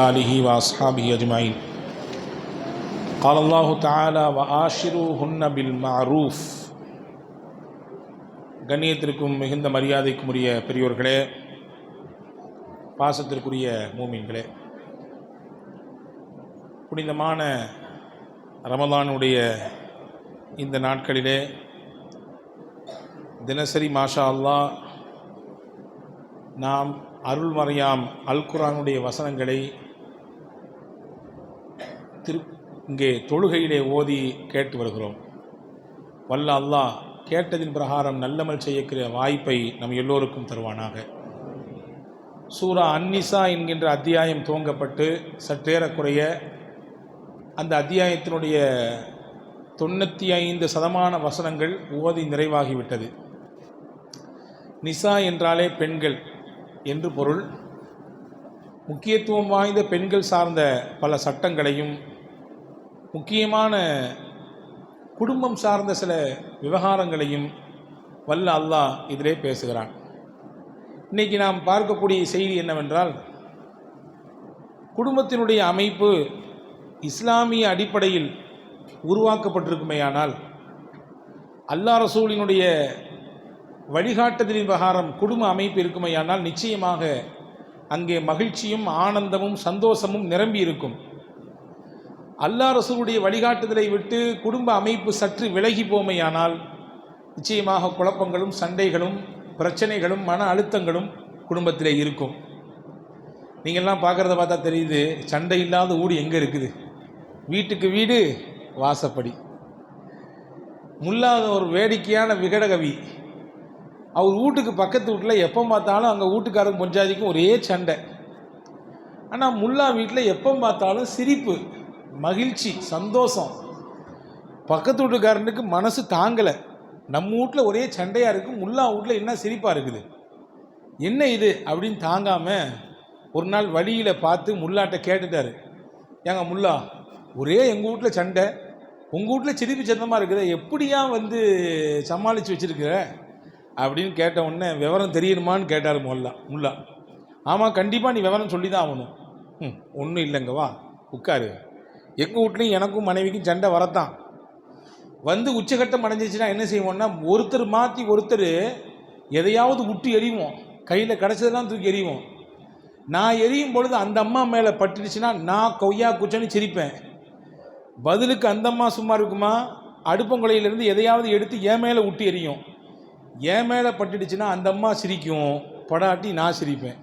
آله وأصحابه أجمعين قال الله تعالى وآشروهن بالمعروف கண்ணியத்திற்கும் மிகுந்த மரியாதைக்கும் உரிய பெரியோர்களே பாசத்திற்குரிய மூமின்களே புனிதமான ரமலானுடைய இந்த நாட்களிலே தினசரி மாஷா அல்லாஹ் நாம் அருள்மறையாம் அல் குரானுடைய வசனங்களை திரு இங்கே தொழுகையிலே ஓதி கேட்டு வருகிறோம். வல்ல அல்லாஹ் கேட்டதின் பிரகாரம் நல்லமல் செய்யக்கிற வாய்ப்பை நம் எல்லோருக்கும் தருவானாக. சூரா அன்னிசா என்கின்ற அத்தியாயம் துவங்கப்பட்டு சற்றேறக்குறைய அந்த அத்தியாயத்தினுடைய தொண்ணூற்றி ஐந்து சதமான வசனங்கள் ஓதி நிறைவாகிவிட்டது. நிசா என்றாலே பெண்கள். என்று பொருள் முக்கியத்துவம் வாய்ந்த பெண்கள் சார்ந்த பல சட்டங்களையும் முக்கியமான குடும்பம் சார்ந்த சில விவகாரங்களையும் வல்ல அல்லாஹ் இதிலே பேசுகிறான். இன்னைக்கு நாம் பார்க்கக்கூடிய செய்தி என்னவென்றால் குடும்பத்தினுடைய அமைப்பு இஸ்லாமிய அடிப்படையில் உருவாக்கப்பட்டிருக்குமேயானால் அல்லா ரசூலினுடைய வழிகாட்டுதலின் பிரகாரம் குடும்ப அமைப்பு இருக்குமையானால் நிச்சயமாக அங்கே மகிழ்ச்சியும் ஆனந்தமும் சந்தோஷமும் நிரம்பி இருக்கும். அல்லா ரசூலுடைய வழிகாட்டுதலை விட்டு குடும்ப அமைப்பு சற்று விலகி போமையானால் நிச்சயமாக குழப்பங்களும் சண்டைகளும் பிரச்சனைகளும் மன அழுத்தங்களும் குடும்பத்திலே இருக்கும். நீங்கள்லாம் பார்க்குறத பார்த்தா தெரியுது சண்டை இல்லாத ஊடு எங்கே இருக்குது? வீட்டுக்கு வீடு வாசப்படி. முல்லாத ஒரு வேடிக்கையான விகடகவி அவர் வீட்டுக்கு பக்கத்து வீட்டில் எப்போ பார்த்தாலும் அங்கே வீட்டுக்காரங்க பொஞ்சாதிக்கும் ஒரே சண்டை. ஆனால் முல்லா வீட்டில் எப்போ பார்த்தாலும் சிரிப்பு மகிழ்ச்சி சந்தோஷம். பக்கத்து வீட்டுக்காரனுக்கு மனசு தாங்கலை. நம்ம வீட்டில் ஒரே சண்டையாக இருக்குது முல்லா வீட்டில் என்ன சிரிப்பாக இருக்குது? என்ன இது அப்படின்னு தாங்காமல் ஒரு நாள் வழியில் பார்த்து முல்லாட்ட கேட்டுட்டார். ஏங்க முல்லா ஒரே எங்கள் வீட்டில் சண்டை. உங்கள் வீட்டில் சிரிப்பு சத்தமாக இருக்குது எப்படியா வந்து சமாளித்து வச்சுருக்கிற? அப்படின்னு கேட்ட உடனே விவரம் தெரியணுமான்னு கேட்டார் முல்லா முல்லா. ஆமாம் கண்டிப்பாக நீ விவரம் சொல்லி தான் ஆகணும். ம் ஒன்றும் இல்லைங்க வா உட்காரு. எங்கள் வீட்லேயும் எனக்கும் மனைவிக்கும் சண்டை வரத்தான். வந்து உச்சகட்டம் அடைஞ்சிச்சுன்னா என்ன செய்வோம்னா ஒருத்தர் மாற்றி ஒருத்தர் எதையாவது விட்டு எறிவோம். கையில் கிடச்சதெல்லாம் தூக்கி எறிவோம். நான் எரியும் பொழுது அந்த அம்மா மேலே பட்டுடுச்சுன்னா நான் கொய்யா குச்சன்னு சிரிப்பேன். பதிலுக்கு அந்த அம்மா சும்மா இருக்குமா? அடுப்பங்குலையிலேருந்து எதையாவது எடுத்து என் மேலே விட்டு எரியும் என் மேலே பட்டுடுச்சுன்னா அந்த அம்மா சிரிக்கும். படாட்டி நான் சிரிப்பேன்.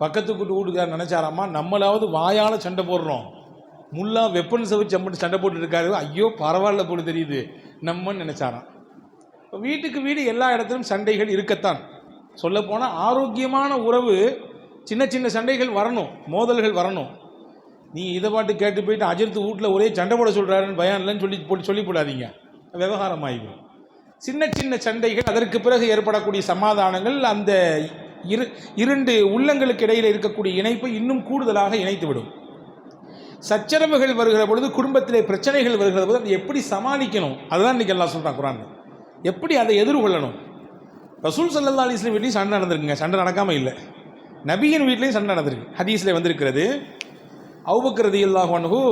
பக்கத்து கூட்டு வீட்டுக்காரர் நினச்சாராம்மா நம்மளாவது வாயால் சண்டை போடுறோம். முல்லா வெப்பன் சவிச்சு அம்மட்டு சண்டை போட்டுருக்காரு ஐயோ பரவாயில்ல போல தெரியுது. நம்மன்னு நினச்சாராம். இப்போ வீட்டுக்கு வீடு எல்லா இடத்துலையும் சண்டைகள் இருக்கத்தான். சொல்லப்போனால் ஆரோக்கியமான உறவு சின்ன சின்ன சண்டைகள் வரணும் மோதல்கள் வரணும். நீ இதை பாட்டு கேட்டு போயிட்டு அஜித் வீட்டில் ஒரே சண்டை போட சொல்கிறாருன்னு பயம் இல்லைன்னு சொல்லி போட்டு சொல்லி போடாதீங்க. விவகாரம் ஆகிடும் சின்ன சின்ன சண்டைகள் அதற்கு பிறகு ஏற்படக்கூடிய சமாதானங்கள் அந்த இரு இரண்டு உள்ளங்களுக்கு இடையில் இருக்கக்கூடிய இணைப்பை இன்னும் கூடுதலாக இணைத்துவிடும். சச்சரவுகள் வருகிற பொழுது குடும்பத்திலே பிரச்சனைகள் வருகிற பொழுது அதை எப்படி சமாளிக்கணும்? அதுதான் இன்றைக்கி எல்லாம் சொல்கிறான் குரான் எப்படி அதை எதிர்கொள்ளணும்? ரசூல் சல்லா அலிஸ்லாம் வீட்லேயும் சண்டை நடந்திருக்குங்க. சண்டை நடக்காமல் இல்லை. நபியின் வீட்லேயும் சண்டை நடந்திருக்கு. ஹதீஸில் வந்திருக்கிறது அவுபக்ரதி இல்லாஹனு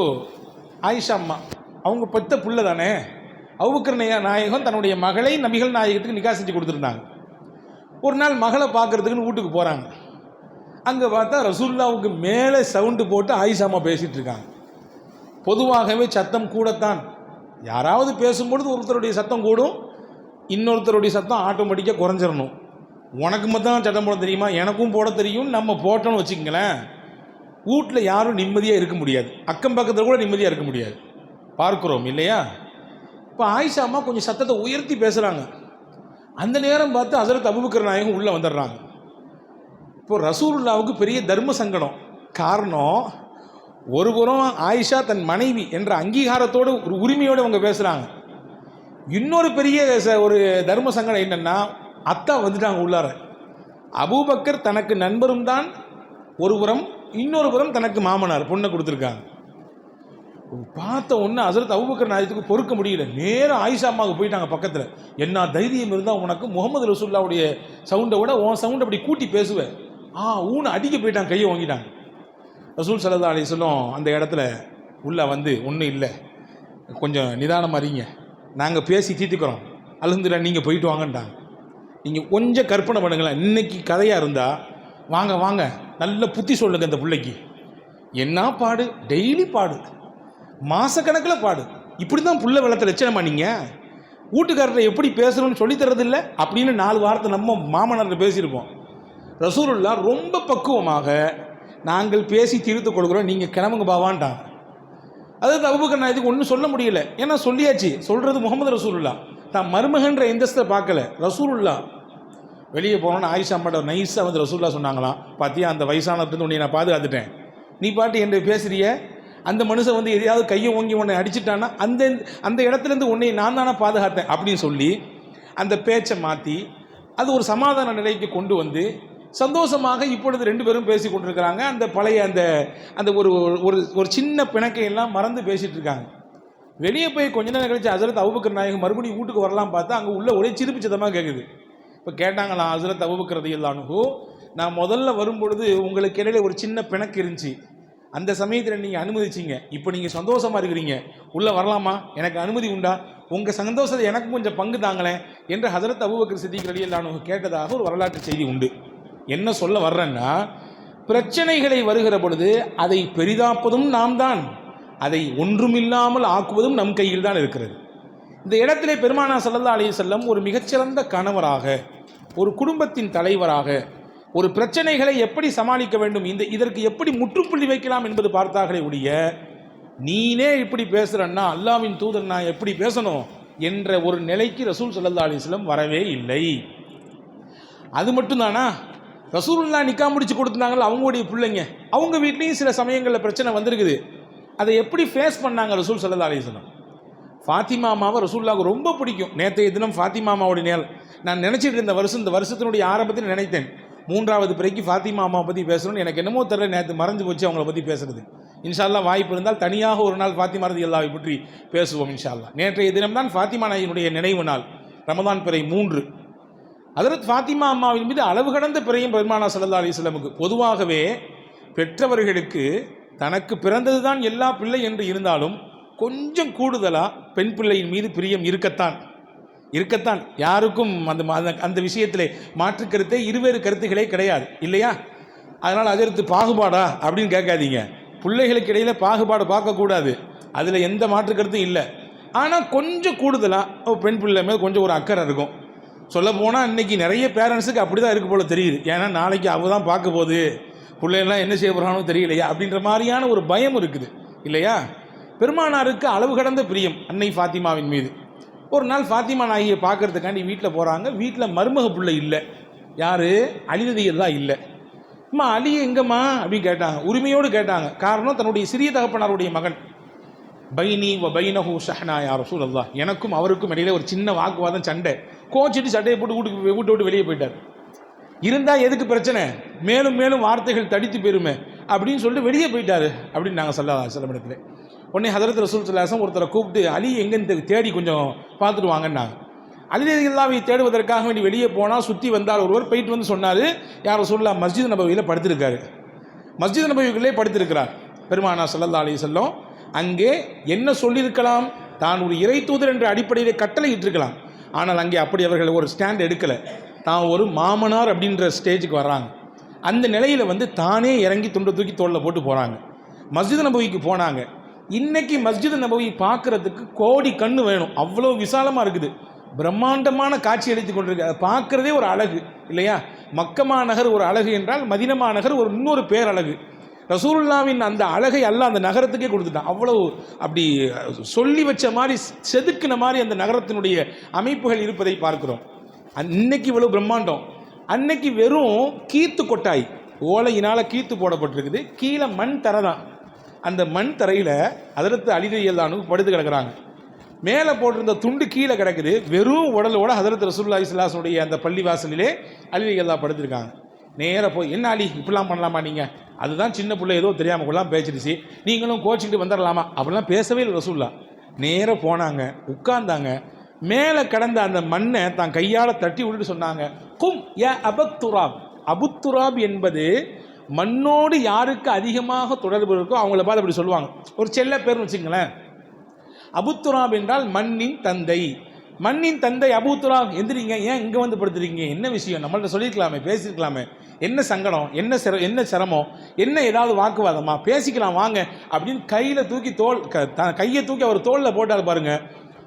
ஆயிஷா அம்மா அவங்க பெத்த புள்ள தானே அவுபக்கர் நாயகம் தன்னுடைய மகளை நபிகள் நாயகத்துக்கு நிக்கா செஞ்சு கொடுத்துருந்தாங்க. ஒரு நாள் மகளை பார்க்குறதுக்குன்னு வீட்டுக்கு போகிறாங்க அங்கே பார்த்தா ரசூல்லாவுக்கு மேலே சவுண்டு போட்டு ஆயிஷாமா பேசிகிட்டு இருக்காங்க. பொதுவாகவே சத்தம் கூடத்தான். யாராவது பேசும்பொழுது ஒருத்தருடைய சத்தம் கூடும் இன்னொருத்தருடைய சத்தம் ஆட்டோமேட்டிக்காக குறைஞ்சிடணும் உனக்கு மட்டும் சத்தம் போட தெரியுமா? எனக்கும் போட தெரியும். நம்ம போட்டோன்னு வச்சுக்கங்களேன். வீட்டில் யாரும் நிம்மதியாக இருக்க முடியாது. அக்கம் பக்கத்தில் கூட நிம்மதியாக இருக்க முடியாது. பார்க்குறோம் இல்லையா? இப்போ ஆயிஷா அம்மா கொஞ்சம் சத்தத்தை உயர்த்தி பேசுகிறாங்க அந்த நேரம் பார்த்து ஹசரத் அபுபக்கர் நாயகம் உள்ளே வந்துடுறாங்க. இப்போ ரசூலுல்லாவுக்கு பெரிய தர்ம சங்கடம். காரணம் ஒரு புறம் ஆயிஷா தன் மனைவி என்ற அங்கீகாரத்தோடு ஒரு உரிமையோடு அவங்க பேசுகிறாங்க இன்னொரு பெரிய ச- ஒரு தர்ம சங்கடம் என்னென்னா அத்தா வந்துட்டாங்க உள்ளார. அபூபக்கர் தனக்கு நண்பரும் தான் ஒரு புறம் இன்னொரு புறம் தனக்கு மாமனார் பொண்ணை கொடுத்துருக்காங்க. பார்த்த உடனே அசரத் அவுபக்கர் நாயத்துக்கு பொறுக்க முடியல. நேராக ஆயிஷா அம்மாவுக்கு போயிட்டாங்க பக்கத்தில். என்ன தைரியம் இருந்தால் உனக்கு முகமது ரசூல்லாவுடைய சவுண்டை விட உன் சவுண்டை அப்படி கூட்டி பேசுவேன் ஆ ஊனை அடிக்க போயிட்டாங்க கையை வாங்கிட்டாங்க ரசூல் சல்லா சொல்லும் அந்த இடத்துல உள்ளே வந்து ஒன்றும் இல்லை. கொஞ்சம் நிதானம் இருங்க. நாங்கள் பேசி தீர்த்துக்கிறோம். அழுந்துடா நீங்கள் போயிட்டு வாங்கன்ட்டாங்க. நீங்கள் கொஞ்சம் கற்பனை பண்ணுங்களேன். இன்னைக்கு கதையாக இருந்தால் வாங்க வாங்க. நல்ல புத்தி சொல்லுங்கள் இந்த பிள்ளைக்கு. என்ன பாடு? டெய்லி பாடு. மாதக்கணக்கில் பாடு. இப்படி தான் புள்ள வெள்ளத்தை லட்சணமா நீங்கள் வீட்டுக்காரர்கிட்ட எப்படி பேசணும்னு சொல்லித்தரதில்ல அப்படின்னு நாலு வாரத்தை நம்ம மாமனார்கிட்ட பேசியிருப்போம். ரசூலுல்லா ரொம்ப பக்குவமாக நாங்கள் பேசி தீர்த்து கொடுக்குறோம். நீங்கள் கிளம்புங்க பாவான்ட்டான் அதாவது அபுபக்கர் நான் இதுக்கு ஒன்றும் சொல்ல முடியல. ஏன்னா சொல்லியாச்சு. சொல்கிறது முகமது ரசூலுல்லா. தான் மருமகன்ற இந்தஸ்தை பார்க்கல. ரசூலுல்லா. வெளியே போனோன்னு ஆயிஷா அம்மாட்ட நைஸாக வந்து ரசூல்லா சொன்னாங்களாம். பார்த்தியா அந்த வயசானதுலேருந்து உன்னை நான் பாதுகாத்துட்டேன். நீ பாட்டு என்கிட்ட பேசுகிறிய அந்த மனுஷன் வந்து எதையாவது கையை ஓங்கி உன்னை அடிச்சிட்டான்னா அந்த அந்த இடத்துலேருந்து உன்னை நான் தானே பாதுகாத்தேன் அப்படின்னு சொல்லி அந்த பேச்சை மாற்றி அது ஒரு சமாதான நிலைக்கு கொண்டு வந்து சந்தோஷமாக இப்பொழுது ரெண்டு பேரும் பேசி கொண்டிருக்கிறாங்க. அந்த பழைய அந்த அந்த ஒரு ஒரு ஒரு சின்ன பிணக்கையெல்லாம் மறந்து பேசிகிட்டு இருக்காங்க. வெளியே போய் கொஞ்ச நேரம் கழிச்சு ஹசரத் அவுபக்கர் நாயகம் மறுபடியும் வீட்டுக்கு வரலாம் பார்த்தா அங்கே உள்ள ஒரே சிரிப்பு சிதமாக கேட்குது இப்போ கேட்டாங்களாம் ஹசரத் அபுபக்கர் ரதியல்லானுகு நான் முதல்ல வரும்பொழுது உங்களுக்கு இடையில ஒரு சின்ன பிணக்கு இருந்துச்சு. அந்த சமயத்தில் நீங்கள் அனுமதிச்சிங்க. இப்போ நீங்கள் சந்தோஷமாக இருக்கிறீங்க. உள்ளே வரலாமா? எனக்கு அனுமதி உண்டா? உங்கள் சந்தோஷத்தை எனக்கு கொஞ்சம் பங்கு தாங்களேன் என்று ஹசரத் அபுபக்கர் சித்திக் ரலியல்லானுகு கேட்டதாக ஒரு வரலாற்று செய்தி உண்டு. என்ன சொல்ல வர்றேன்னா பிரச்சனைகளை வருகிற பொழுது அதை பெரிதாப்பதும் நாம் தான் அதை ஒன்றுமில்லாமல் ஆக்குவதும் நம் கையில் தான் இருக்கிறது. இந்த இடத்திலே பெருமானா சல்லல்லா அலைஹி செல்லம் ஒரு மிகச்சிறந்த கணவராக ஒரு குடும்பத்தின் தலைவராக ஒரு பிரச்சனைகளை எப்படி சமாளிக்க வேண்டும்? இந்த இதற்கு எப்படி முற்றுப்புள்ளி வைக்கலாம் என்பது பார்த்தார்களே ஒழிய நீனே இப்படி பேசுறன்னா அல்லாவின் தூதர் நான் எப்படி பேசணும் என்ற ஒரு நிலைக்கு ரசூல் சல்லா அலிஸ்லம் வரவே இல்லை. அது மட்டும்தானா? ரசூல்லா நிக்கா முடிச்சு கொடுத்துருந்தாங்கள அவங்களுடைய பிள்ளைங்க. அவங்க வீட்லேயும் சில சமயங்களில் பிரச்சனை வந்திருக்குது. அதை எப்படி ஃபேஸ் பண்ணாங்க ரசூல் சல்லா அலிஸ்லம் ஃபாத்திமா அம்மாவை ரசூல்லாவுக்கு ரொம்ப பிடிக்கும். நேற்றைய தினம் ஃபாத்திமா அம்மாவுடைய நேல் நான் நினச்சிட்டு இருந்த வருஷம் இந்த வருஷத்தினுடைய ஆரம்பத்தில் நினைத்தேன். மூன்றாவது பிறைக்கு ஃபாத்திமா அம்மாவை பற்றி பேசணும்னு எனக்கு என்னமோ தெரியல. நேற்று மறைஞ்சு போச்சு அவங்கள பற்றி பேசுறது. இன்ஷால்லா வாய்ப்பு இருந்தால் தனியாக ஒரு நாள் ஃபாத்திமா ரதி அல்லாவை பற்றி பேசுவோம் இன்ஷால்லா நேற்றைய தினம்தான் ஃபாத்திமா நாயினுடைய நினைவு நாள் ரமதான் பிறை மூன்று. அதற்கு ஃபாத்திமா அம்மாவின் மீது அளவு கடந்த பிறையும் பெருமானா சல்லா அலிஸ்லமுக்கு பொதுவாகவே பெற்றவர்களுக்கு தனக்கு பிறந்தது தான் எல்லா பிள்ளை என்று இருந்தாலும் கொஞ்சம் கூடுதலாக பெண் பிள்ளையின் மீது பிரியம் இருக்கத்தான். இருக்கத்தான். யாருக்கும் அந்த அந்த- அந்த மாற்று கருத்தே இருவேறு கருத்துகளே கிடையாது. இல்லையா? அதனால் அதற்கு பாகுபாடா அப்படின்னு கேட்காதீங்க. பிள்ளைகளுக்கு இடையில் பாகுபாடு பார்க்கக்கூடாது. அதில் எந்த மாற்று கருத்தும் இல்லை. ஆனால் கொஞ்சம் கூடுதலாக பெண் பிள்ளை மேலே கொஞ்சம் ஒரு அக்கறை இருக்கும். சொல்ல போனால் இன்றைக்கி நிறைய பேரண்ட்ஸுக்கு அப்படி தான் இருக்க போல தெரியுது. ஏன்னா நாளைக்கு அவள் தான் பார்க்க போகுது. பிள்ளைகள்லாம் என்ன செய்ய போகிறானோ தெரியலையா? அப்படின்ற மாதிரியான ஒரு பயம் இருக்குது. இல்லையா? பெருமானாருக்கு அளவு கடந்த பிரியம் அன்னை ஃபாத்திமாவின் மீது. ஒரு நாள் ஃபாத்திமா நாயியை பார்க்கறதுக்காண்டி வீட்டில் போகிறாங்க வீட்டில் மருமக பிள்ளை இல்லை. யார்? அலிரதியெல்லாம் இல்லை. அம்மா அலி எங்கம்மா? அப்படின்னு கேட்டாங்க. உரிமையோடு கேட்டாங்க. காரணம் தன்னுடைய சிறிய தகப்பனாருடைய மகன். பைனி வ பைனஹு ஷஹனா யார் சூழல்லா எனக்கும் அவருக்கும் இடையில ஒரு சின்ன வாக்குவாதம் சண்டை. கோச்சிட்டு சட்டையை போட்டு வீட்டுக்கு வீட்டை விட்டு வெளியே போயிட்டார். இருந்தால் எதுக்கு பிரச்சனை? மேலும் மேலும் வார்த்தைகள் தடித்து பெறுமே அப்படின்னு சொல்லிட்டு வெளியே போயிட்டாரு. அப்படின்னு நாங்கள் சொல்லலாம் சில இடத்துல. உடனே ஹதரத் ரசூல் சுல்லாசம் ஒருத்தரை கூப்பிட்டு அலி எங்கன்னு தேடி கொஞ்சம் பார்த்துட்டு வாங்கன்னாங்க. அலிரதில்லாவை தேடுவதற்காக வேண்டி வெளியே போனால் சுற்றி வந்தால் ஒருவர் போயிட்டு வந்து சொன்னார் யார் ரசூல்லா மஸ்ஜித் நபவியில் படுத்திருக்காரு. மஸ்ஜித் நபவிக்குள்ளே படுத்திருக்கிறார். பெருமானா சல்லல்லா அலி செல்லம் அங்கே என்ன சொல்லியிருக்கலாம்? தான் ஒரு இறை தூதர் என்ற அடிப்படையில் கட்டளையிட்டிருக்கலாம் ஆனால் அங்கே அப்படி அவர்கள் ஒரு ஸ்டாண்ட் எடுக்கலை. தான் ஒரு மாமனார் அப்படின்ற ஸ்டேஜுக்கு வர்றாங்க. அந்த நிலையில் வந்து தானே இறங்கி துண்டை தூக்கி தோளில் போட்டு போகிறாங்க மஸ்ஜித் நபவிக்கு போனாங்க. இன்னைக்கு மஸ்ஜித் நபவி பார்க்கறதுக்கு கோடி கண்ணு வேணும். அவ்வளோ விசாலமாக இருக்குது. பிரம்மாண்டமான காட்சி அளித்து கொண்டிருக்கு. அதை பார்க்குறதே ஒரு அழகு இல்லையா? மக்கமா நகர் ஒரு அழகு என்றால் மதினமா நகர் ஒரு இன்னொரு பேரழகு. ரசூல்லாவின் அந்த அழகை அல்ல அந்த நகரத்துக்கே கொடுத்துட்டான். அவ்வளோ அப்படி சொல்லி வச்ச மாதிரி செதுக்கின மாதிரி அந்த நகரத்தினுடைய அமைப்புகள் இருப்பதை பார்க்கிறோம். அன்னைக்கு இன்னைக்கு பிரம்மாண்டம். அன்னைக்கு வெறும் கீத்து கொட்டாய். ஓலையினால் கீத்து போடப்பட்டிருக்குது. கீழே மண் தரை தான் அந்த மண் தரையில் அதற்கு அலிதையல்லானு படுத்து கிடக்குறாங்க. மேலே போட்டிருந்த துண்டு கீழே கிடக்குது. வெறும் உடலோட ஹதரத் ரசூல்லா இஸ்லாசனுடைய அந்த பள்ளிவாசலிலே அலிதையல்லா படுத்திருக்காங்க. நேராக போய் என்ன அலி இப்படிலாம் பண்ணலாமா நீங்கள் அதுதான் சின்ன பிள்ளை ஏதோ தெரியாமல் கொள்ளாமல் பேசிடுச்சு. நீங்களும் கோச்சிக்கிட்டு வந்துடலாமா அப்படிலாம் பேசவே இல்லை ரசூல்லா நேராக போனாங்க உட்கார்ந்தாங்க. மேலே கிடந்த அந்த மண்ணை தான் கையால் தட்டி விட்டுட்டு சொன்னாங்க கும் ஏ அபத்துராப் அபுத்துராப் என்பது மண்ணோடு யாருக்கு அதிகமாக தொடர்பு இருக்கோ அவங்கள பார்த்து அப்படி சொல்லுவாங்க. ஒரு செல்ல பேர்னு வச்சுங்களேன் அபுத்துராப் என்றால் மண்ணின் தந்தை. மண்ணின் தந்தை அபுத்துராப். எந்திரிங்க. ஏன் இங்கே வந்து படுத்துறீங்க? என்ன விஷயம்? நம்மள்ட்ட சொல்லியிருக்கலாமே பேசியிருக்கலாமே என்ன சங்கடம்? என்ன சிர என்ன சிரமம்? என்ன ஏதாவது வாக்குவாதமா? பேசிக்கலாம் வாங்க. அப்படின்னு கையில் தூக்கி தோல் க- த- கையை தூக்கி அவர் தோளில் போட்டார் பாருங்கள்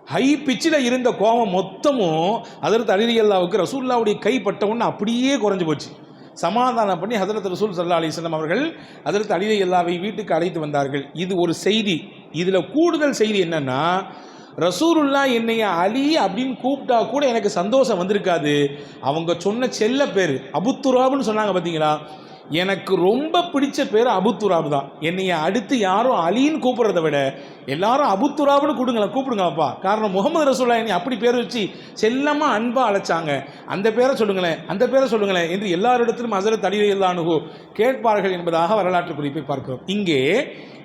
ஹை பிச்சில் இருந்த கோபம் மொத்தமும் அதற்கு அலிரியல்லாவுக்கு ரசூல்லாவுடைய கை பட்ட அப்படியே குறைஞ்சு போச்சு. சமாதானம் பண்ணி ஹதரத் ரசூல் சல்லா அலிஸ்லாம் அவர்கள் அதற்கு அலிதை எல்லாவை வீட்டுக்கு அழைத்து வந்தார்கள். இது ஒரு செய்தி. இதில் கூடுதல் செய்தி என்னன்னா ரசூலுல்லா என்னைய அலி அப்படின்னு கூப்பிட்டா கூட எனக்கு சந்தோஷம் வந்திருக்காது. அவங்க சொன்ன செல்ல பேர் அபுத்துராபுன்னு சொன்னாங்க பார்த்தீங்களா எனக்கு ரொம்ப பிடிச்ச பேர் அபுத்துராப் தான். என்னைய அடுத்து யாரும் அலின்னு கூப்பிடுறத விட எல்லாரும் அபுத்துராப்னு கூடுங்களேன் கூப்பிடுங்கப்பா காரணம் முகமது ரசூல்லா என்னை அப்படி பேர் வச்சு செல்லமாக அன்பாக அழைச்சாங்க. அந்த பேரை சொல்லுங்களேன் அந்த பேரை சொல்லுங்களேன் என்று எல்லாரிடத்திலும் அசரத் அடியிலானுகோ கேட்பார்கள் என்பதாக வரலாற்று குறிப்பை பார்க்கிறோம். இங்கே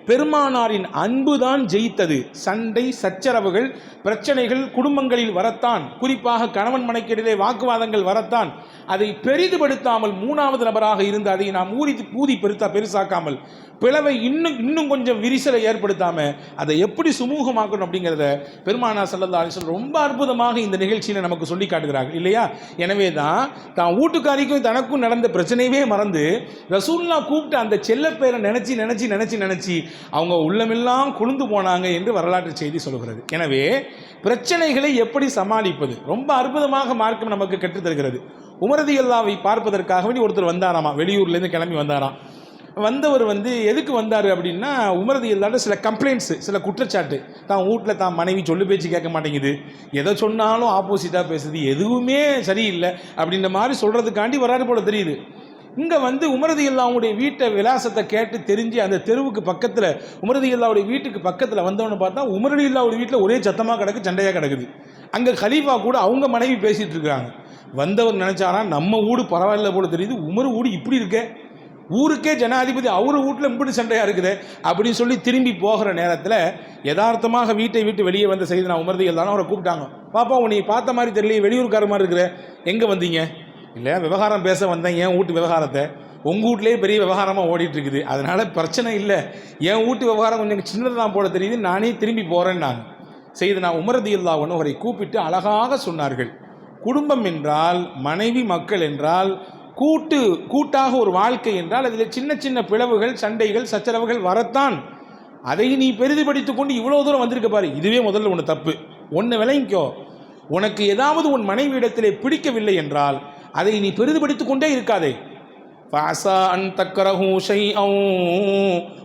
பெருமானாரின் அன்புதான் ஜெயித்தது. சண்டை சச்சரவுகள் பிரச்சனைகள் குடும்பங்களில் வரத்தான். குறிப்பாக கணவன் மனைக்கிடையிலே வாக்குவாதங்கள் வரத்தான். அதை பெரிதுபடுத்தாமல் மூணாவது நபராக இருந்து அதை நாம் ஊதி ஊதி பெருத்தா பெருசாக்காமல் பிளவை இன்னும் இன்னும் கொஞ்சம் விரிசலை ஏற்படுத்தாம அதை எப்படி சுமூகமாக்கணும் அப்படிங்கிறத பெருமானா சல்லல்லா அலிஸ்வல் ரொம்ப அற்புதமாக இந்த நிகழ்ச்சியில் நமக்கு சொல்லி காட்டுகிறார்கள். இல்லையா? எனவே தான் தான் வீட்டுக்காரிக்கும் தனக்கும் நடந்த பிரச்சனையவே மறந்து ரசூல்லா கூப்பிட்டு அந்த செல்லப்பேரை நினைச்சு நினைச்சு நினைச்சு நினைச்சு அவங்க உள்ளமெல்லாம் குளிந்து போனாங்க என்று வரலாற்று செய்தி சொல்கிறது. எனவே பிரச்சனைகளை எப்படி சமாளிப்பது? ரொம்ப அற்புதமாக மார்க்கம் நமக்கு கற்றுத்தருகிறது உமரதி அல்லாவை பார்ப்பதற்காக வேண்டி ஒருத்தர் வந்தாராமா? வெளியூர்லேருந்து கிளம்பி வந்தாராம். வந்தவர் வந்து எதுக்கு வந்தார்? அப்படின்னா உமரதி இல்லாத சில கம்ப்ளைண்ட்ஸு சில குற்றச்சாட்டு. தான் வீட்டில் தான் மனைவி சொல்லு பேச்சு கேட்க மாட்டேங்குது. எதை சொன்னாலும் ஆப்போசிட்டாக பேசுது. எதுவுமே சரியில்லை. அப்படின்ற மாதிரி சொல்கிறதுக்காண்டி வராது போல தெரியுது. இங்கே வந்து உமரதி அல்லாவுடைய வீட்டை விலாசத்தை கேட்டு தெரிஞ்சு அந்த தெருவுக்கு பக்கத்தில் உமரதி அல்லாவுடைய வீட்டுக்கு பக்கத்தில் வந்தவனு பார்த்தா உமரதி அல்லாவுடைய வீட்டில் ஒரே சத்தமாக கிடக்கு சண்டையாக கிடக்குது. அங்கே கலீஃபா கூட அவங்க மனைவி பேசிகிட்டு இருக்கிறாங்க வந்தவர் நினச்சாரா நம்ம வீடு பரவாயில்ல போல தெரியுது உமர் ஊடு இப்படி இருக்கே. ஊருக்கே ஜனாதிபதி அவர் வீட்டில் இப்படி சண்டையாக இருக்குது. அப்படின்னு சொல்லி திரும்பி போகிற நேரத்தில் யதார்த்தமாக வீட்டை விட்டு வெளியே வந்த செய்தி நான் உமர்திகள் தானே அவரை கூப்பிட்டாங்க. பாப்பா உன்னை பார்த்த மாதிரி தெரியல வெளியூர்கார மாதிரி இருக்கிற எங்கே வந்தீங்க? இல்லை விவகாரம் பேச வந்தேன் என் வீட்டு விவகாரத்தை? உங்கள் வீட்லேயே பெரிய விவகாரமாக ஓடிட்டுருக்குது. அதனால் பிரச்சனை இல்லை. என் வீட்டு விவகாரம் கொஞ்சம் சின்னதாக போல தெரியுது நானே திரும்பி போகிறேன்னாங்க செய்து நான் உமரதி ஒன்று அவரை கூப்பிட்டு அழகாக சொன்னார்கள். குடும்பம் என்றால் மனைவி மக்கள் என்றால் கூட்டு கூட்டாக ஒரு வாழ்க்கை என்றால் அதில் சின்ன சின்ன பிளவுகள் சண்டைகள் சச்சரவுகள் வரத்தான். அதை நீ பெரிதுபடுத்தி கொண்டு இவ்வளோ தூரம் வந்திருக்க பாரு. இதுவே முதல்ல ஒன்று தப்பு. ஒன்று விளங்கிக்கோ. உனக்கு ஏதாவது உன் மனைவியிடத்திலே பிடிக்கவில்லை என்றால் அதை நீ பெரிதுபடுத்திக் கொண்டே இருக்காதே فعسى أن تكرهوا شيئا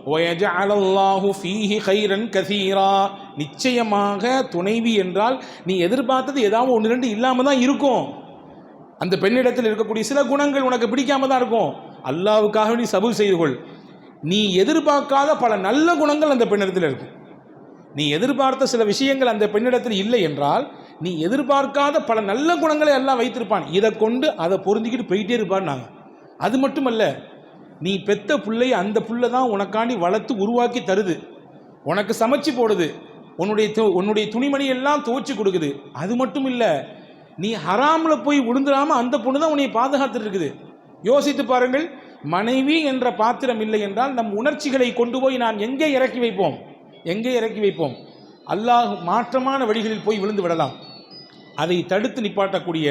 ويجعل الله فيه خيرا كثيرا நிச்சயமாக துணைவி என்றால் நீ எதிர்பார்த்தது ஏதாவது ஒன்று ரெண்டு இல்லாமல் தான் இருக்கும் அந்த பெண்ணிடத்தில் இருக்கக்கூடிய சில குணங்கள் உனக்கு பிடிக்காம தான் இருக்கும் அல்லாவுக்காக நீ சபு செய்து கொள் நீ எதிர்பார்க்காத பல நல்ல குணங்கள் அந்த பெண்ணிடத்தில் இருக்கு நீ எதிர்பார்த்த சில விஷயங்கள் அந்த பெண்ணிடத்தில் இல்லை என்றால் நீ எதிர்பார்க்காத பல நல்ல குணங்களை எல்லாம் வைத்திருப்பான். இதை கொண்டு அதை பொருந்திக்கிட்டு போயிட்டே இருப்பான் நாங்கள் அது மட்டுமல்ல நீ பெத்த புள்ளை அந்த புள்ளை தான் உனக்காண்டி வளர்த்து உருவாக்கி தருது. உனக்கு சமைச்சு போடுது. உன்னுடைய உன்னுடைய துணிமணி எல்லாம் துவச்சி கொடுக்குது. அது மட்டும் இல்லை நீ ஹராமில் போய் விழுந்துடாமல் அந்த பொண்ணு தான் உன்னை பாதுகாத்துட்டு இருக்குது. யோசித்து பாருங்கள் மனைவி என்ற பாத்திரம் இல்லை என்றால் நம் உணர்ச்சிகளை கொண்டு போய் நாம் எங்கே இறக்கி வைப்போம்? எங்கே இறக்கி வைப்போம்? அல்லாஹ் மாற்றமான வழிகளில் போய் விழுந்து விடலாம். அதை தடுத்து நிப்பாட்டக்கூடிய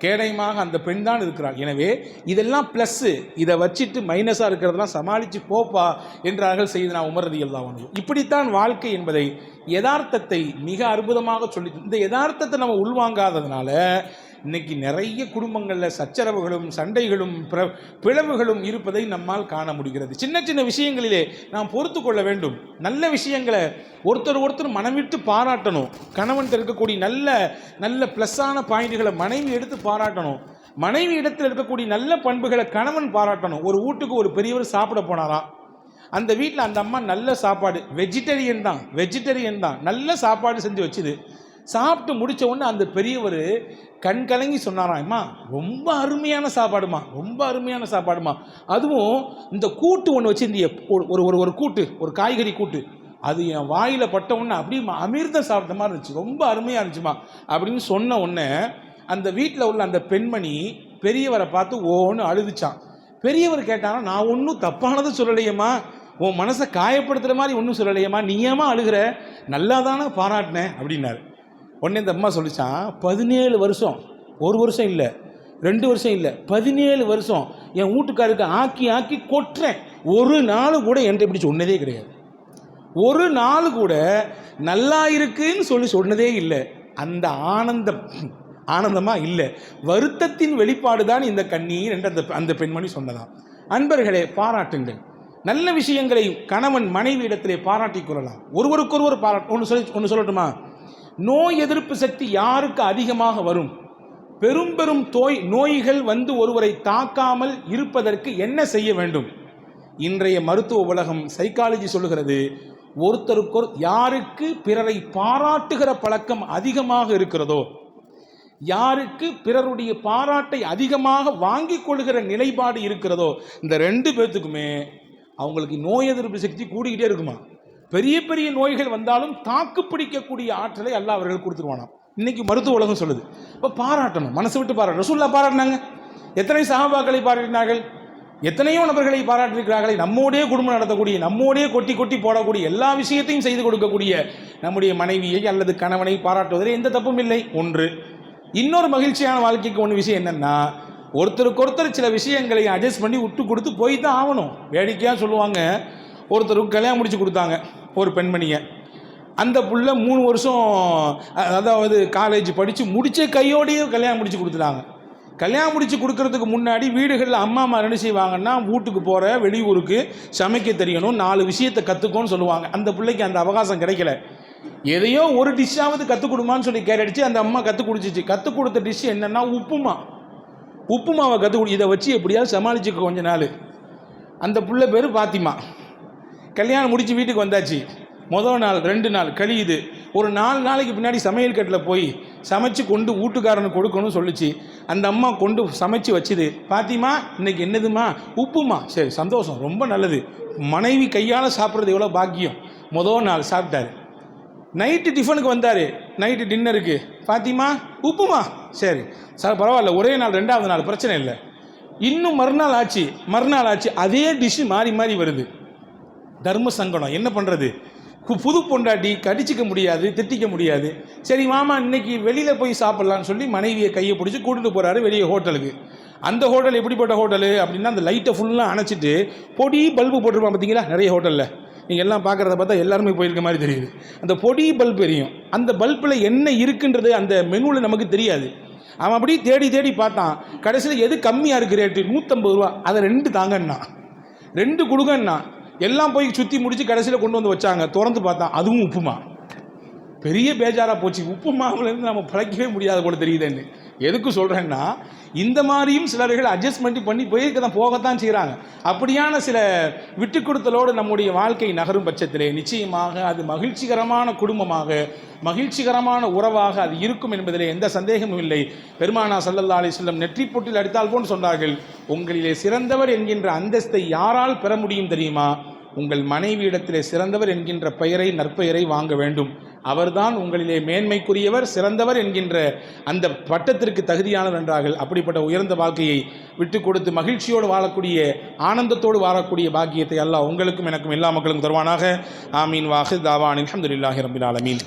கேடயமாக அந்த பெண் தான் இருக்கிறாள். எனவே இதெல்லாம் ப்ளஸ்ஸு இதை வச்சுட்டு மைனஸாக இருக்கிறதெல்லாம் சமாளித்து போப்பா என்றார்கள் செய்து நான் உமரதி எல்லாம் இப்படித்தான் வாழ்க்கை என்பதை யதார்த்தத்தை மிக அற்புதமாக சொல்லி இந்த யதார்த்தத்தை நம்ம உள்வாங்காததுனால இன்னைக்கு நிறைய குடும்பங்களில் சச்சரவுகளும் சண்டைகளும் பிளவுகளும் இருப்பதை நம்மால் காண முடிகிறது. சின்ன சின்ன விஷயங்களிலே நாம் பொறுத்து கொள்ள வேண்டும். நல்ல விஷயங்களை ஒருத்தர் ஒருத்தர் மனமிட்டு பாராட்டணும். கணவன் இருக்கக்கூடிய நல்ல நல்ல ப்ளஸ்ஸான பாயிண்ட்களை மனைவி எடுத்து பாராட்டணும். மனைவி இடத்தில் இருக்கக்கூடிய நல்ல பண்புகளை கணவன் பாராட்டணும். ஒரு வீட்டுக்கு ஒரு பெரியவர் சாப்பிட போனாராம் அந்த வீட்டில் அந்த அம்மா நல்ல சாப்பாடு வெஜிடேரியன் தான் வெஜிடேரியன் தான். நல்ல சாப்பாடு செஞ்சு வச்சுது. சாப்பிட்டு முடித்த உடனே அந்த பெரியவர் கண் கலங்கி சொன்னாராம்மா ரொம்ப அருமையான சாப்பாடுமா ரொம்ப அருமையான சாப்பாடுமா அதுவும் இந்த கூட்டு ஒன்று வச்சிருந்திய ஒரு ஒரு ஒரு- ஒரு கூட்டு ஒரு காய்கறி கூட்டு. அது என் வாயில் பட்ட உடனே அப்படியே அமிர்தம் சாப்பிட்ட மாதிரி இருந்துச்சு ரொம்ப அருமையாக இருந்துச்சுமா. அப்படின்னு சொன்ன உடனே அந்த வீட்டில் உள்ள அந்த பெண்மணி பெரியவரை பார்த்து ஓன்னு அழுதுச்சான் பெரியவர் கேட்டானா நான் ஒன்றும் தப்பானது சொல்லலையேம்மா. உன் மனசை காயப்படுத்துகிற மாதிரி ஒன்றும் சொல்லலையேம்மா. நீ ஏமா அழுகிற? நல்லா தானே பாராட்டினேன் அப்படின்னாரு. உடனே இந்த அம்மா சொல்லிச்சான் பதினேழு வருஷம். ஒரு வருஷம் இல்லை ரெண்டு வருஷம் இல்லை பதினேழு வருஷம். என் வீட்டுக்காருக்கு ஆக்கி ஆக்கி கொட்டுறேன். ஒரு நாள் கூட என்கிட்ட இப்படி சொன்னதே கிடையாது. ஒரு நாள் கூட நல்லா இருக்குன்னு சொல்லி சொன்னதே இல்லை. அந்த ஆனந்தம் ஆனந்தமாக இல்லை. வருத்தத்தின் வெளிப்பாடு தான் இந்த கண்ணீர் என்று அந்த அந்த பெண்மணி சொன்னதாம். அன்பர்களே பாராட்டுங்கள். நல்ல விஷயங்களை கணவன் மனைவி இடத்திலே பாராட்டி கொள்ளலாம். ஒருவருக்கொருவர் பாராட்டு ஒன்று சொல்லி ஒன்று சொல்லட்டுமா? நோய் எதிர்ப்பு சக்தி யாருக்கு அதிகமாக வரும்? பெரும் பெரும் தோய் நோய்கள் வந்து ஒருவரை தாக்காமல் இருப்பதற்கு என்ன செய்ய வேண்டும்? இன்றைய மருத்துவ உலகம் சைக்காலஜி சொல்லுகிறது ஒருத்தருக்கொரு யாருக்கு பிறரை பாராட்டுகிற பழக்கம் அதிகமாக இருக்கிறதோ யாருக்கு பிறருடைய பாராட்டை அதிகமாக வாங்கிக் கொள்கிற நிலைப்பாடு இருக்கிறதோ இந்த ரெண்டு பேர்த்துக்குமே அவங்களுக்கு நோய் எதிர்ப்பு சக்தி கூடிக்கிட்டே இருக்குமா? பெரிய பெரிய நோய்கள் வந்தாலும் தாக்கு பிடிக்கக்கூடிய ஆற்றலை அல்லாஹ் அவர்கள் கொடுத்துருவானாம். இன்னைக்கு மருத்துவ உலகம் சொல்லுது. இப்போ பாராட்டணும் மனசு விட்டு பாராட்டணும் ரசூல்லா பாராட்டினாங்க. எத்தனை சகாபாக்களை பாராட்டினார்கள்? எத்தனையோ நபர்களை பாராட்டியிருக்கிறார்களே. நம்மோடே குடும்பம் நடத்தக்கூடிய நம்மோடே கொட்டி கொட்டி போடக்கூடிய எல்லா விஷயத்தையும் செய்து கொடுக்கக்கூடிய நம்முடைய மனைவியை அல்லது கணவனை பாராட்டுவதில் எந்த தப்பும் இல்லை. ஒன்று இன்னொரு மகிழ்ச்சியான வாழ்க்கைக்கு ஒன்று விஷயம் என்னென்னா ஒருத்தருக்கு ஒருத்தர் சில விஷயங்களை அட்ஜஸ்ட் பண்ணி விட்டு கொடுத்து போய் தான் ஆகணும். வேடிக்கையாக சொல்லுவாங்க. ஒருத்தருக்கு கல்யாணம் முடிச்சு கொடுத்தாங்க ஒரு பெண்மணியை. அந்த புள்ள மூணு வருஷம் அதாவது காலேஜ் படித்து முடிச்ச கையோடையே கல்யாணம் முடிச்சு கொடுத்துட்டாங்க. கல்யாணம் முடிச்சு கொடுக்கறதுக்கு முன்னாடி வீடுகளில் அம்மா அம்மா என்ன செய்வாங்கன்னா வீட்டுக்கு போகிற வெளியூருக்கு சமைக்க தெரியணும் நாலு விஷயத்தை கற்றுக்கோன்னு சொல்லுவாங்க. அந்த பிள்ளைக்கு அந்த அவகாசம் கிடைக்கல. எதையோ ஒரு டிஷ்ஷாவது கற்றுக் கொடுமான்னு சொல்லி கேரடிச்சு அந்த அம்மா கற்றுக் கொடுத்துச்சு கற்றுக் கொடுத்த டிஷ் என்னன்னா உப்புமா. உப்புமாவை கற்றுக் கொடு இதை வச்சு எப்படியாவது சமாளிச்சுக்க கொஞ்ச நாள். அந்த பிள்ளை பேர் பாத்திமா. கல்யாணம் முடித்து வீட்டுக்கு வந்தாச்சு. முதல் நாள் ரெண்டு நாள் கழியுது. ஒரு நாலு நாளைக்கு பின்னாடி சமையல் கட்டில் போய் சமைச்சு கொண்டு வீட்டுக்காரனுக்கு கொடுக்கணும்னு சொல்லுச்சு. அந்த அம்மா கொண்டு சமைச்சு வச்சுது. பாத்திமா இன்னைக்கு என்னதுமா? உப்புமா. சரி சந்தோஷம். ரொம்ப நல்லது. மனைவி கையால் சாப்பிட்றது எவ்வளோ பாக்கியம். முதல் நாள் சாப்பிட்டாரு. நைட்டு டிஃபனுக்கு வந்தார். நைட்டு டின்னருக்கு. பாத்திமா உப்புமா. சரி சார் பரவாயில்ல. ஒரே நாள் ரெண்டாவது நாள் பிரச்சனை இல்லை. இன்னும் மறுநாள் ஆச்சு. மறுநாள் ஆச்சு. அதே டிஷ்ஷு மாறி மாறி வருது. தர்ம சங்கடம். என்ன பண்ணுறது புது பொண்டாட்டி கடிச்சிக்க முடியாது திட்டிக்க முடியாது. சரி மாமா இன்னைக்கு வெளியில் போய் சாப்பிட்லான்னு சொல்லி மனைவியை கையை பிடிச்சி கூட்டிட்டு போகிறாரு வெளியே ஹோட்டலுக்கு. அந்த ஹோட்டல் எப்படிப்பட்ட ஹோட்டலு? அப்படின்னா அந்த லைட்டை ஃபுல்லாக அணைச்சிட்டு பொடி பல்பு போட்டிருப்பான் பார்த்தீங்களா? நிறைய ஹோட்டலில். நீங்கள் எல்லாம் பார்க்குறத பார்த்தா எல்லாருமே போயிருக்க மாதிரி தெரியுது. அந்த பொடி பல்ப் எரியும். அந்த பல்பில் என்ன இருக்குன்றது அந்த மெனுவில் நமக்கு தெரியாது. அவன் அப்படியே தேடி தேடி பார்த்தான். கடைசியில் எது கம்மியாக இருக்கு ரேட்டு? நூற்றம்பது ரூபா. அதை ரெண்டு தாங்கன்னா ரெண்டு கொடுங்கண்ணா எல்லாம் போய் சுற்றி முடித்து கடைசியில் கொண்டு வந்து வச்சாங்க. திறந்து பார்த்தா அதுவும் உப்புமா. பெரிய பேஜாராக போச்சு. உப்பு மாவுலேருந்து நம்ம பழக்கவே முடியாத போல தெரியுதுன்னு. எதுக்கு சொல்கிறேன்னா இந்த மாதிரியும் சிலர்கள் அட்ஜஸ்ட்மெண்ட் பண்ணி போயிருக்க தான் போகத்தான் செய்கிறாங்க அப்படியான சில விட்டு கொடுத்தலோடு நம்முடைய வாழ்க்கை நகரும் பட்சத்திலே நிச்சயமாக அது மகிழ்ச்சிகரமான குடும்பமாக மகிழ்ச்சிகரமான உறவாக அது இருக்கும் என்பதிலே எந்த சந்தேகமும் இல்லை. பெருமானா சல்லல்லா அலிஸ்லம் நெற்றி பொட்டில் அடித்தால் போன்று சொன்னார்கள் உங்களிலே சிறந்தவர் என்கின்ற அந்தஸ்தை யாரால் பெற முடியும் தெரியுமா? உங்கள் மனைவியிடத்திலே சிறந்தவர் என்கின்ற பெயரை நற்பெயரை வாங்க வேண்டும். அவர்தான் உங்களிலே மேன்மைக்குரியவர் சிறந்தவர் என்கின்ற அந்த பட்டத்திற்கு தகுதியானவர் என்றார்கள். அப்படிப்பட்ட உயர்ந்த வாழ்க்கையை விட்டு கொடுத்து மகிழ்ச்சியோடு வாழக்கூடிய ஆனந்தத்தோடு வாழக்கூடிய பாக்கியத்தை அல்லாஹ் உங்களுக்கும் எனக்கும் எல்லா மக்களுக்கும் தருவானாக. ஆமீன். வாஹு தாவான் அல்ஹம்துலில்லாஹி ரபில் ஆலமீன்.